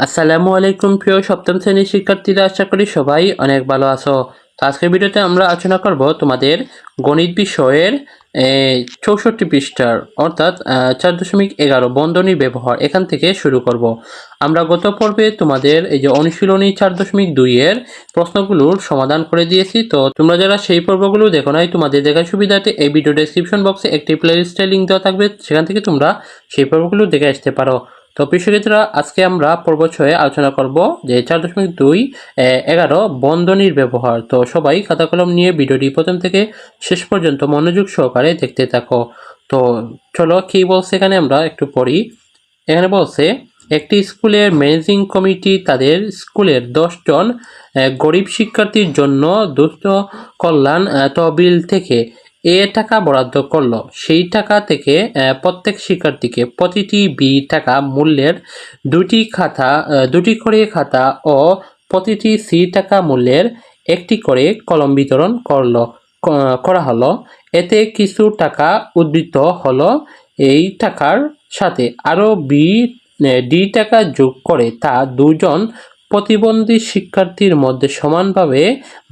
আসসালামু আলাইকুম প্রিয় সপ্তম শ্রেণির শিক্ষার্থীরা, আশা করি সবাই অনেক ভালো আছো। তো আজকের ভিডিওতে আমরা আলোচনা করব তোমাদের গণিত বিষয়ের চৌষট্টি পৃষ্ঠার, অর্থাৎ চার দশমিক এগারো বন্ধনীর ব্যবহার এখান থেকে শুরু করব। আমরা গত পর্বে তোমাদের এই যে অনুশীলনী চার দশমিক দুইয়ের প্রশ্নগুলোর সমাধান করে দিয়েছি। তো তোমরা যারা সেই পর্বগুলো দেখো নাই, তোমাদের দেখার সুবিধাতে এই ভিডিও ডেসক্রিপশন বক্সে একটি প্লেলিস্টের লিঙ্ক দেওয়া থাকবে। সেখান থেকে তোমরা সেই পর্বগুলো দেখে আসতে পারো। তো প্রিয় আজকে আমরা পর্ব ছয়ে আলোচনা করব যে চার দশমিক দুই এগারো বন্ধনীর ব্যবহার। তো সবাই খাতা কলম নিয়ে ভিডিওটি প্রথম থেকে শেষ পর্যন্ত মনোযোগ সহকারে দেখতে থাকো। তো চলো কী বলছে এখানে আমরা একটু পড়ি। এখানে বলছে, একটি স্কুলের ম্যানেজিং কমিটি তাদের স্কুলের দশজন গরিব শিক্ষার্থীর জন্য দুস্থ কল্যাণ তহবিল থেকে এ টাকা বরাদ্দ করল। সেই টাকা থেকে প্রত্যেক শিক্ষার্থীকে প্রতিটি বি টাকা মূল্যের দুটি খাতা দুটি করে খাতা ও প্রতিটি সি টাকা মূল্যের একটি করে কলম বিতরণ করল করা হলো। এতে কিছু টাকা উদ্বৃত্ত হলো এই টাকার সাথে। আরও বি ডি টাকা যোগ করে তা দুজন প্রতিবন্ধী শিক্ষার্থীর মধ্যে সমানভাবে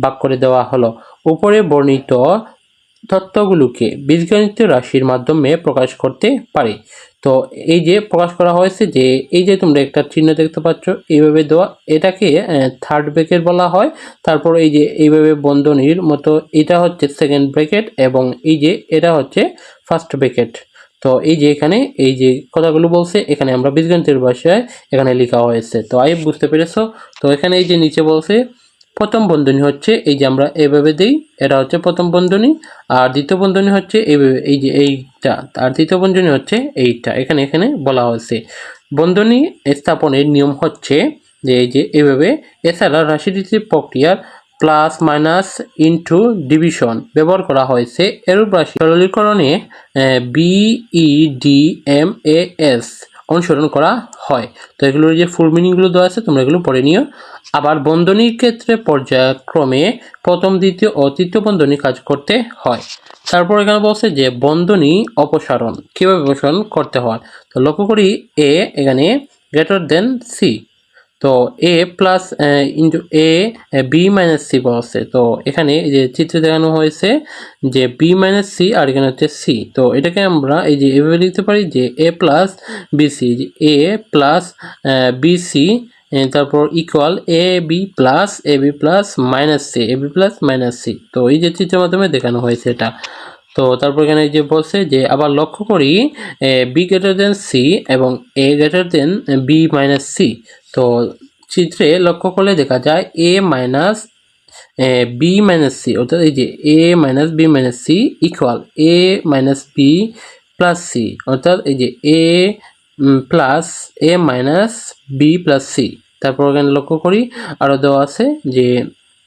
ভাগ করে দেওয়া হলো। উপরে বর্ণিত তত্ত্বগুলোকে বীজগণিত রাশির মাধ্যমে প্রকাশ করতে পারি। তো এই যে প্রকাশ করা হয়েছে যে, এই যে তোমরা একটা চিহ্ন দেখতে পাচ্ছ, এইভাবে দেওয়া, এটাকে থার্ড ব্রেকেট বলা হয়। তারপর এই যে এইভাবে বন্ধনীর মতো, এটা হচ্ছে সেকেন্ড ব্রেকেট এবং এই যে এটা হচ্ছে ফার্স্ট ব্রেকেট তো এই যে এখানে, এই যে কথাগুলো বলছে, এখানে আমরা বীজগণিতের ভাষায় এখানে লেখা হয়েছে। তো আই বুঝতে পেরেছ? তো এখানে এই যে নিচে বলছে প্রথম বন্ধনী হচ্ছে এই যে আমরা এভাবে দিই, এটা হচ্ছে প্রথম বন্ধনী, আর দ্বিতীয় বন্ধনী হচ্ছে এইভাবে এই যে এইটা, আর তৃতীয় বন্ধনী হচ্ছে এইটা, এখানে এখানে বলা হয়েছে। বন্ধনী স্থাপনের নিয়ম হচ্ছে যে এই যে এইভাবে এছাড়া রাশিটির প্রক্রিয়ার প্লাস মাইনাস ইনটু ডিভিশন ব্যবহার করা হয়েছে। এরূপ রাশি সরলীকরণে B D, M, A, S অনুসরণ করা হয়। তো এগুলোর যে ফুল মিনিংগুলো দেওয়া আছে, তোমরা এগুলো পড়ে নিও। আবার বন্ধনীর ক্ষেত্রে পর্যায়ক্রমে প্রথম, দ্বিতীয় ও তৃতীয় বন্ধনী কাজ করতে হয়। তারপর এখানে বলছে যে বন্ধনী অপসারণ, কীভাবে অপসারণ করতে হয়? তো লক্ষ্য করি, এ এখানে গ্রেটার দেন সি তো A plus into A B minus C বলছে। তো এখানে যে চিত্রে দেখানো হয়েছে যে বি মাইনাস সি আর এখানে হচ্ছে সি তো এটাকে আমরা এই যে এভাবে লিখতে পারি যে A plus BC A plus BC তারপর equal A B plus A B plus minus C A B plus minus C তো এই যে চিত্রের মাধ্যমে দেখানো হয়েছে এটা। তো তারপর এখানে যে বলছে যে আবার লক্ষ্য করি বি গ্রেটার দেন সি এবং A greater than B minus C তো চিত্রে লক্ষ্য করলে দেখা যায় A minus B minus C অর্থাৎ এই যে A minus B minus C equal A minus B plus C অর্থাৎ এই যে A plus A minus B plus C তারপর এখানে লক্ষ্য করি আরও দেওয়া আছে যে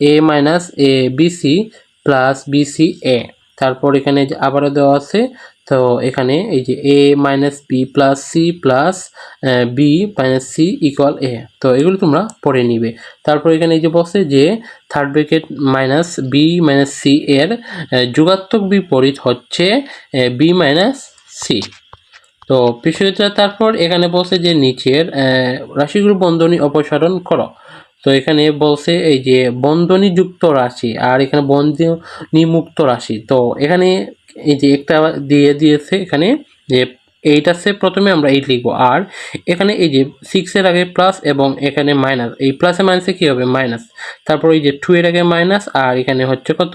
A minus A B C plus B C A তারপর এখানে আবারও দেওয়া আছে তো এখানে এই যে A minus B plus C plus B minus C equal A তো এগুলো তোমরা পড়ে নিবে। তারপর এখানে এই যে বলছে যে third bracket minus B minus C এর যুগাত্মক বিপরীত হচ্ছে বি মাইনাস সি তো বিষয়টা তারপর এখানে বলছে যে নিচের রাশিগুলো বন্ধনী অপসারণ করো। তো এখানে বলছে এই যে বন্ধনী যুক্ত রাশি আর এখানে বন্ধনী মুক্ত রাশি। তো এখানে এই যে একটা দিয়ে দিয়েছে এখানে যে এইট আছে প্রথমে আমরা এইট লিখব। আর এখানে এই যে সিক্সের আগে প্লাস এবং এখানে মাইনাস এই প্লাসে মাইনাসে কী হবে? মাইনাস তারপর এই যে টু এর আগে মাইনাস আর এখানে হচ্ছে কত?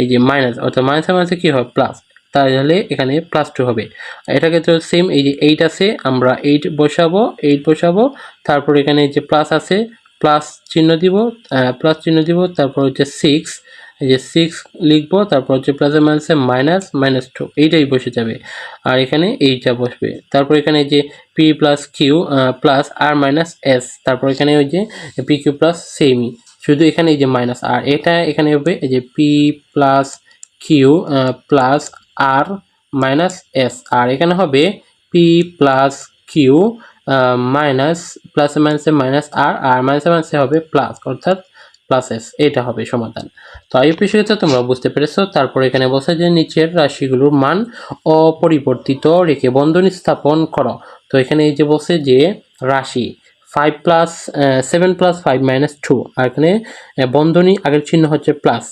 এই যে মাইনাস অর্থাৎ মাইনাসে মাইনাসে কী হবে? প্লাস তাহলে এখানে প্লাস টু হবে। এটাকে তো সেম এই যে এইট আছে, আমরা এইট বসাবো এইট বসাবো। তারপর এখানে যে প্লাস আছে প্লাস চিহ্ন দিব প্লাস চিহ্ন দিব, তারপর হচ্ছে সিক্স এই যে সিক্স লিখব, তারপর হচ্ছে প্লাসে মাইনাসে মাইনাস মাইনাস টু এইটাই বসে যাবে। আর এখানে এইটা বসবে। তারপর এখানে যে P plus Q plus R minus S তারপর এখানে ওই যে পি কিউ প্লাস সেমি শুধু এখানে এই যে মাইনাস আর এটা এখানে হবে এই যে P plus Q plus R minus S আর এখানে হবে পি প্লাস কিউ মাইনাস প্লাসে মাইনাসে মাইনাস আর আর মাইনাসে মাইনাসে হবে প্লাস অর্থাৎ প্লাস এস এটা হবে সমাধান। তো বিষয়টা তোমরা বুঝতে পেরেছ। তারপর এখানে বলছে যে নিচের রাশিগুলোর মান অপরিবর্তিত রেখে বন্ধনী স্থাপন করো। তো এখানে এই যে বলছে যে রাশি five plus seven plus five minus two আর এখানে বন্ধনী আগের চিহ্ন হচ্ছে প্লাস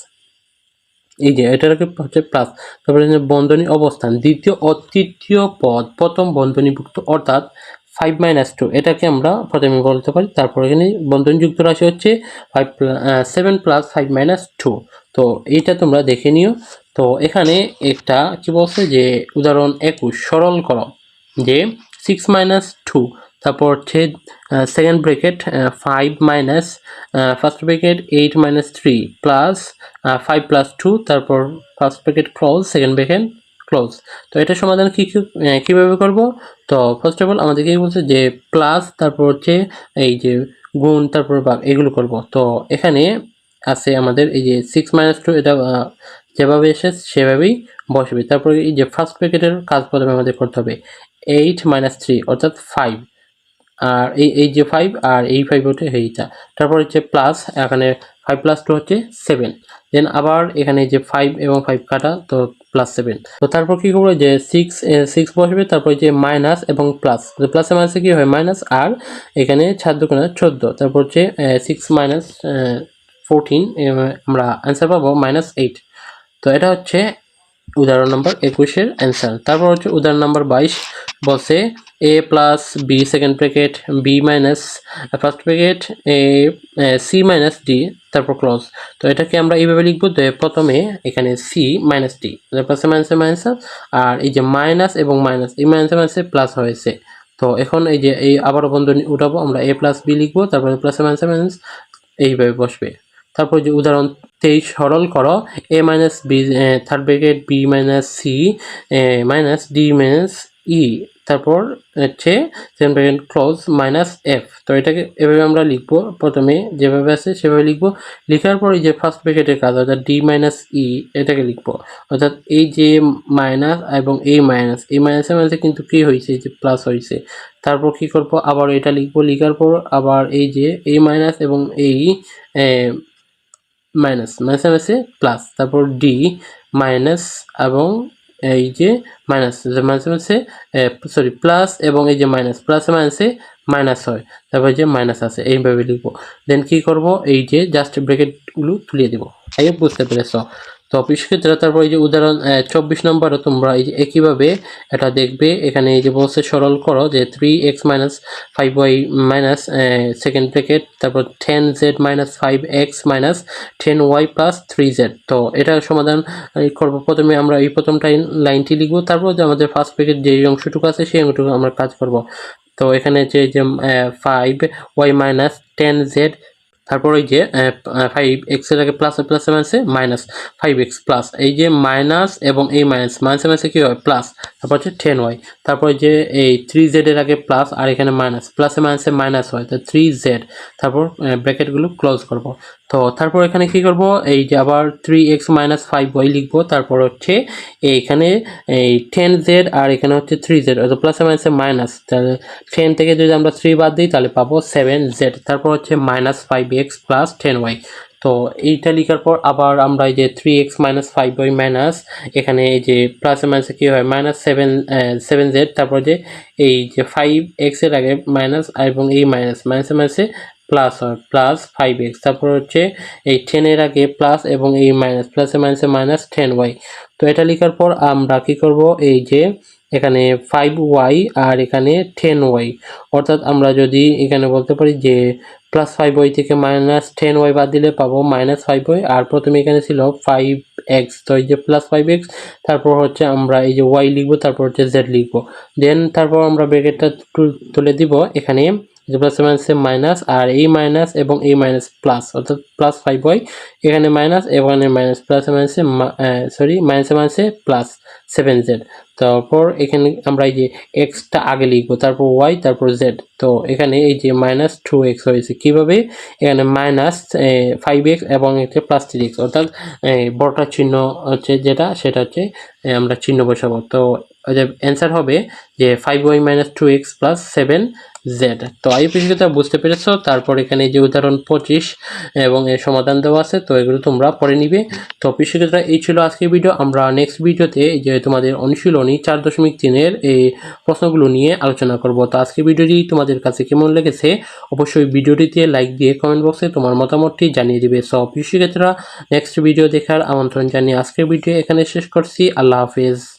এই যে এটার হচ্ছে প্লাস তারপরে বন্ধনী অবস্থান, দ্বিতীয় ও তৃতীয় পদ, প্রথম বন্ধনীভুক্ত, অর্থাৎ ফাইভ মাইনাস টু এটাকে আমরা প্রথমে বলতে পারি। তারপর এখানে বন্ধনীযুক্ত রাশি হচ্ছে five seven plus five minus two তো এইটা তোমরা দেখে নিও। তো এখানে একটা কি বলছে যে, উদাহরণ একুশ, সরল করো যে সিক্স মাইনাস টু তারপর হচ্ছে second bracket five minus first bracket eight minus three plus five plus two তারপর first bracket close second bracket close তো এটা সমাধান কী কীভাবে করব? তো ফার্স্ট অফ অল আমাদেরকে বলছে যে প্লাস তারপর হচ্ছে এই যে গুণ, তারপর ভাগ, এগুলো করব। তো এখানে আছে আমাদের এই যে সিক্স মাইনাস টু এটা যেভাবে এসে সেভাবেই বসবে। তারপরে এই যে ফার্স্ট প্যাকেটের কাজ প্রথমে আমাদের করতে হবে। এইট মাইনাস থ্রি অর্থাৎ ফাইভ আর এই এই যে ফাইভ আর এই ফাইভ হচ্ছে এইটা। তারপর হচ্ছে প্লাস এখানে ফাইভ প্লাস টু হচ্ছে সেভেন দেন আবার এখানে যে ফাইভ এবং ফাইভ কাটা, তো প্লাস সেভেন তো তারপর কী করব? যে সিক্স সিক্স বসবে, তারপর যে মাইনাস এবং প্লাস তো প্লাসে মাইনাসে কী হয়? মাইনাস আর এখানে ছাদ দোকানে চোদ্দ। তারপর হচ্ছে সিক্স মাইনাস ফোরটিন আমরা অ্যান্সার পাবো মাইনাস এইট তো এটা হচ্ছে উদাহরণ নম্বর একুশের অ্যান্সার। তারপর হচ্ছে উদাহরণ নম্বর বাইশ বলছে A plus B second bracket B minus first bracket A C minus D তারপর ক্লোজ তো এটাকে আমরা এইভাবে লিখব যে প্রথমে এখানে সি মাইনাস ডি প্লাসে মাইনাসে মাইনাস আর এই যে মাইনাস এবং মাইনাস এই মাইনাসে মাইনাসে প্লাস হয়েছে। তো এখন এই যে এই আবারও বন্ধনী উঠাবো, আমরা এ প্লাস বি লিখব, তারপরে প্লাসে মাইনাসে মাইনাস এইভাবে বসবে। তারপর যে উদাহরণ তেইশ সরল করো A minus B third bracket B minus C minus D minus E তারপর হচ্ছে second bracket close minus F তো এটাকে এভাবে আমরা লিখব, প্রথমে যেভাবে আছে সেভাবে লিখব। লেখার পর এই যে ফার্স্ট ব্র্যাকেটের কাজ, অর্থাৎ ডি মাইনাস ই এটাকে লিখব। অর্থাৎ এই যে মাইনাস এবং এই মাইনাস এই মাইনাসের মাঝে কিন্তু কী হয়েছে? যে প্লাস হয়েছে। তারপর কী করব? আবার এটা লিখব। লেখার পর আবার এই যে এই মাইনাস এবং এই মাইনাস মাইনাসে মাইনাসে প্লাস তারপর ডি মাইনাস এবং এই যে মাইনাস মাইনাসে মাইনাসে সরি প্লাস এবং এই যে মাইনাস প্লাসে মাইনাসে মাইনাস হয়, তারপর যে মাইনাস আছে, এইভাবে লিখব। দেন কি করব? এই যে জাস্ট ব্র্যাকেটগুলো তুলিয়ে দিব। এই বুঝতে পেরেছ? তো শিক্ষার্থীরা তারপর এই যে উদাহরণ চব্বিশ নম্বরও তোমরা এই যে একইভাবে এটা দেখবে, এখানে এই যে বলছে সরল করো যে three X minus five Y minus second bracket তারপর ten Z minus five X minus ten Y plus three Z তো এটা সমাধান করব প্রথমে আমরা এই প্রথমটা লাইনটি লিখব, তারপর যে আমাদের ফার্স্ট ব্র্যাকেট যে অংশটুকু আছে সেই অংশটুকু আমরা কাজ করব। তো এখানে যে five Y minus ten Z তারপর ওই যে ফাইভ এক্সের আগে প্লাস প্লাস মাইনাসে মাইনাস ফাইভ এক্স প্লাস এই যে মাইনাস এবং এই মাইনাস মাইনাস মাইনাসে কী হয়? প্লাস তারপর হচ্ছে টেন ওয়াই তারপর যে এই থ্রি জেড এর আগে প্লাস আর এখানে মাইনাস প্লাসে মাইনাসে মাইনাস হয়, তো থ্রি জেড তারপর ব্র্যাকেটগুলো ক্লোজ করব। তো তারপর এখানে কি করব? এই যে আবার three X minus five Y লিখব। তারপর হচ্ছে এইখানে এই টেন জেড আর এখানে হচ্ছে থ্রি জেড অর্থাৎ প্লাসে মাইনাসে মাইনাস তাহলে টেন থেকে যদি আমরা থ্রি বাদ দিই, তাহলে পাবো সেভেন জেড তারপর হচ্ছে minus five X plus ten Y তো এইটা লেখার পর আবার আমরা এই যে three X minus five Y minus এখানে এই যে প্লাসে মাইনাসে কী হয়? মাইনাস সেভেন সেভেন জেড তারপর যে এই যে ফাইভ এক্সের আগে মাইনাস এবং এই মাইনাস মাইনাসে মাইনাসে প্লাস হয় প্লাস ফাইভ এক্স তারপর হচ্ছে এই টেনের আগে প্লাস এবং এই মাইনাস প্লাসে মাইনাসে মাইনাস টেন ওয়াই তো এটা লেখার পর আমরা কী করব? এই যে এখানে ফাইভ ওয়াই আর এখানে টেন ওয়াই অর্থাৎ আমরা যদি এখানে বলতে পারি যে প্লাস ফাইভ ওয়াই থেকে মাইনাস টেন ওয়াই বাদ দিলে পাবো মাইনাস ফাইভ ওয়াই আর প্রথমে এখানে ছিল ফাইভ এক্স তো এই যে প্লাস ফাইভ এক্স তারপর হচ্ছে আমরা এই যে ওয়াই লিখব, তারপর হচ্ছে জেড লিখব। দেন তারপর আমরা ব্র্যাকেটটা তুলে দিব এখানে প্লাস মাইনাসে মাইনাস আর এই মাইনাস এবং এই মাইনাস প্লাস অর্থাৎ প্লাস ফাইভ ওয়াই এখানে মাইনাস এখানে মাইনাস প্লাসে মাইনাসে সরি মাইনাসে মাইনাসে প্লাস সেভেন জেড তারপর এখানে আমরা এই যে এক্সটা আগে লিখব, তারপর ওয়াই তারপর জেড তো এখানে এই যে মাইনাস টু এক্স হয়েছে কীভাবে? এখানে মাইনাস ফাইভ এক্স এবং হচ্ছে প্লাস থ্রি এক্স অর্থাৎ বড়টা চিহ্ন হচ্ছে যেটা, সেটা হচ্ছে আমরা চিহ্ন বসাবো। তো অ্যান্সার হবে যে five Y minus two X plus seven Z তো এই বিষয়টা বুঝতে পেরেছ, তারপর এখানে যে উদাহরণ পঁচিশ এবং এর সমাধান দেওয়া আছে, তো এগুলো তোমরা পড়ে নিবে। তো বিষয়টা এই ছিল আজকের ভিডিও আমরা নেক্সট ভিডিওতে যে তোমাদের অনুশীলনী চার দশমিক তিনের এই প্রশ্নগুলো নিয়ে আলোচনা করব। তো আজকের ভিডিওটি তোমাদের কাছে কেমন লেগেছে, অবশ্যই ভিডিওটিতে লাইক দিয়ে কমেন্ট বক্সে তোমার মতামতটি জানিয়ে দিবে। সব শিক্ষার্থীরা নেক্সট ভিডিও দেখার আমন্ত্রণ জানিয়ে আজকের ভিডিও এখানে শেষ করছি। আল্লাহ হাফেজ।